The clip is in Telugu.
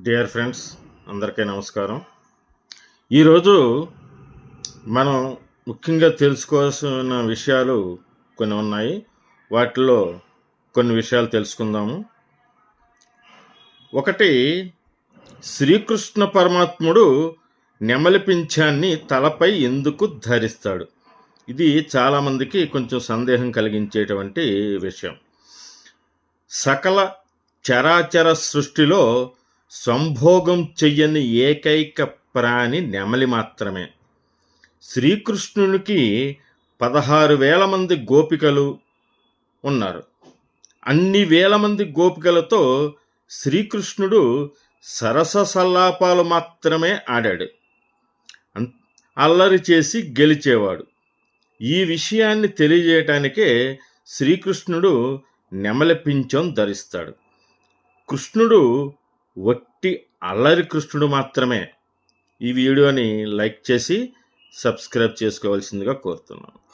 డియర్ ఫ్రెండ్స్ అందరికీ నమస్కారం. ఈరోజు మనం ముఖ్యంగా తెలుసుకోవాల్సిన విషయాలు కొన్ని ఉన్నాయి. వాటిలో కొన్ని విషయాలు తెలుసుకుందాము. ఒకటి శ్రీకృష్ణ పరమాత్ముడు నెమలి పింఛాన్ని తలపై ఎందుకు ధరిస్తాడు? ఇది చాలామందికి కొంచెం సందేహం కలిగించేటువంటి విషయం. సకల చరాచర సృష్టిలో సంభోగం చెయ్యని ఏకైక ప్రాణి నెమలి మాత్రమే. శ్రీకృష్ణునికి పదహారు వేల మంది గోపికలు ఉన్నారు. అన్ని వేల మంది గోపికలతో శ్రీకృష్ణుడు సరస సల్లాపాలు మాత్రమే ఆడాడు. అల్లరి చేసి గెలిచేవాడు. ఈ విషయాన్ని తెలియజేయటానికే శ్రీకృష్ణుడు నెమలి పింఛం ధరిస్తాడు. కృష్ణుడు వట్టి అల్లరి కృష్ణుడు మాత్రమే ఈ వీడియోని లైక్ చేసి సబ్స్క్రైబ్ చేసుకోవాల్సిందిగా కోరుతున్నాను.